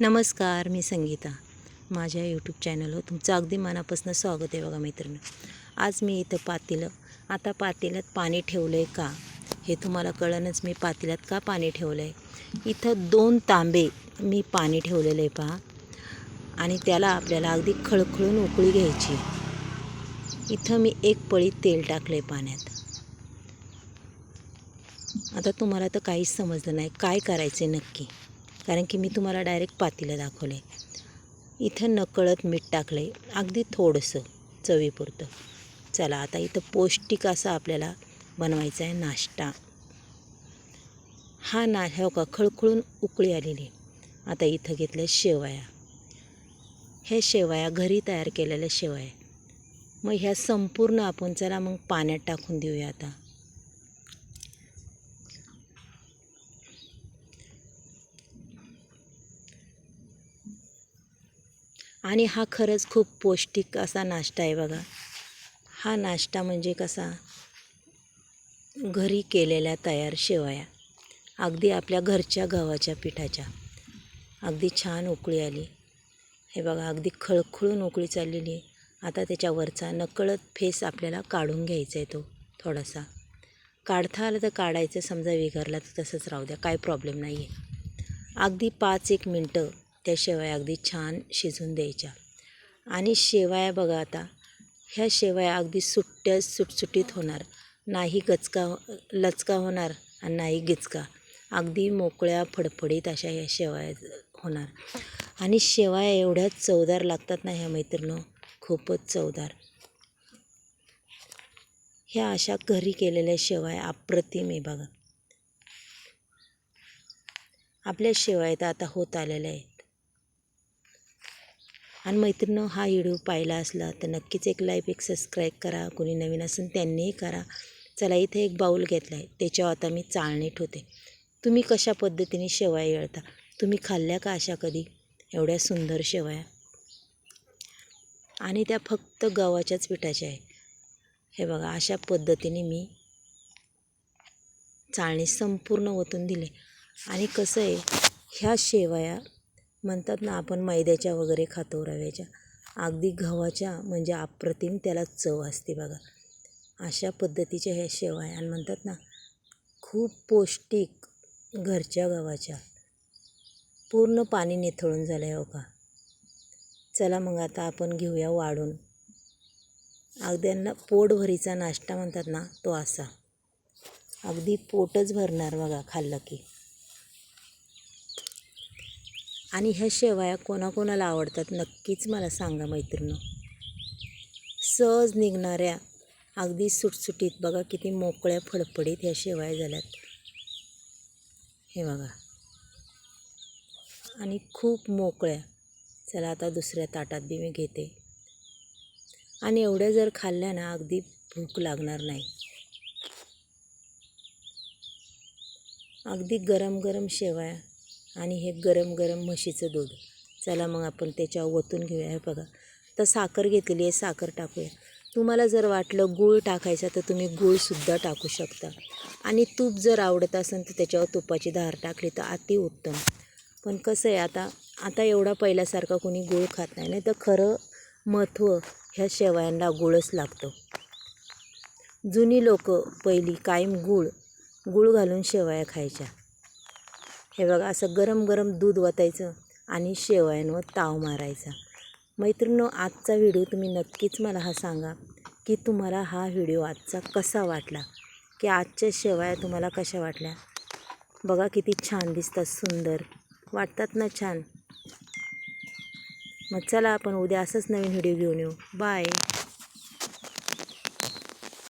नमस्कार मी संगीता. माझ्या यूट्यूब चॅनलवर तुमचं अगदी मनापासून स्वागत आहे बघा मित्रांनो आज मी इथं पातेलं आता पातेल्यात पाणी ठेवलं आहे का? हे तुम्हाला कळणच मी पातेल्यात का पाणी ठेवलं आहे इथं दोन तांबे मी पाणी ठेवलेलं आहे पहा. आणि त्याला आपल्याला अगदी खळखळून उकळी घ्यायची इथं मी एक पळी तेल टाकलं आहे पाण्यात. आता तुम्हाला तर काहीच समजलं नाही. काय करायचं आहे नक्की? कारण की मी तुम्हाला डायरेक्ट पातीला दाखवलं आहे इथं नकळत मीठ टाकलं आहे अगदी थोडंसं चवीपुरतं. चला आता इथं पौष्टिक असा आपल्याला बनवायचा आहे नाश्ता. हा ना हो का खळखळून उकळी आलेली आता इथं घेतल्या शेवया. हे शेवया घरी तयार केलेल्या शेवया. मग ह्या संपूर्ण आपण चला मग पाण्यात टाकून देऊया आता. आणि हा खरंच खूप पौष्टिक असा नाश्ता आहे बघा. हा नाश्ता म्हणजे कसा? घरी केलेल्या तयार शेवया. अगदी आपल्या घरच्या गव्हाच्या पिठाच्या. अगदी छान उकळी आली. हे बघा अगदी खळखळून उकळी चाललेली. आहे आता त्याच्यावरचा नकळत फेस आपल्याला काढून घ्यायचा आहे तो थोडासा. काढता आलं तर काढायचं समजा विघरला तर तसंच राहू द्या काय प्रॉब्लेम नाही आहे अगदी पाच एक मिनटं त्या शेवया अगदी छान शिजून द्यायच्या. आणि शेवया बघा आता ह्या शेवया अगदी सुट्ट्या सुटसुटीत होणार. नाही गचका लचका होणार आणि नाही गिचका. अगदी मोकळ्या फडफडीत अशा ह्या शेवया होणार. आणि शेवया एवढ्या चवदार लागतात ना ह्या मैत्रिणी खूपच चवदार. ह्या अशा घरी केलेल्या शेवया अप्रतिम आहे बघा. आपल्या शेवया तर आता होत आलेल्या आहे आणि मैत्रिणी हा व्हिडिओ पाहिला असला तर नक्कीच एक लाईक एक सबस्क्राईब करा. कोणी नवीन असेल त्यांनीही करा. चला इथे एक बाऊल घेतला आहे त्याच्यावर आता मी चाळणी ठेवते. तुम्ही कशा पद्धतीने शेवया येळता? तुम्ही खाल्ल्या का अशा कधी? एवढ्या सुंदर शेवया. आणि त्या फक्त गव्हाच्याच पिठाच्या आहे हे बघा अशा पद्धतीने मी चाळणी संपूर्ण ओतून दिले. आणि कसं आहे ह्या शेवया म्हणतात ना आपण मैद्याच्या वगैरे खातो रव्याच्या. अगदी गव्हाच्या म्हणजे अप्रतिम त्याला चव असते बघा. अशा पद्धतीच्या ह्या शेवया आणि म्हणतात ना खूप पौष्टिक घरच्या गव्हाच्या. पूर्ण पाणी निथळून झालं आहे हो का? चला मग आता आपण घेऊया वाढून. अगद्यांना पोटभरीचा नाश्ता म्हणतात ना तो असा. अगदी पोटच भरणार बघा खाल्लं की. आणि ह्या शेवया कोणाकोणाला आवडतात नक्कीच मला सांगा मैत्रिणी सहज निघणाऱ्या अगदी सुटसुटीत बघा किती मोकळ्या फडफडीत ह्या शेवया झाल्यात. हे बघा. आणि खूप मोकळ्या. चला आता दुसऱ्या ताटात बी मी घेते. आणि एवढ्या जर खाल्ल्या ना अगदी भूक लागणार नाही. अगदी गरम गरम शेवया. आणि हे गरम गरम म्हशीचं दूध. चला मग आपण त्याच्यावर ओतून घेऊया. हे बघा तर साखर घेतलेली आहे साखर टाकूया. तुम्हाला जर वाटलं गूळ टाकायचा तर तुम्ही गूळसुद्धा टाकू शकता. आणि तूप जर आवडत असेल तर त्याच्यावर तुपाची धार टाकली तर अतिउत्तम पण कसं आहे आता आता एवढा पहिल्यासारखा कोणी गूळ खात नाही नाही तर खरं महत्त्व ह्या शेवयांना गूळच लागतो. जुनी लोक पहिली कायम गूळ गूळ घालून शेवया खायच्या. हे बघा असं गरम गरम दूध वतायचं आणि शेवयांवर ताव मारायचा. मैत्रिणो आजचा व्हिडिओ तुम्ही नक्कीच मला हा सांगा की तुम्हाला हा व्हिडिओ आजचा कसा वाटला? की आजच्या शेवया तुम्हाला कशा वाटल्या? बघा किती छान दिसतात सुंदर. वाटतात ना छान? मग चला आपण उद्या असंच नवीन व्हिडिओ घेऊन येऊ. बाय.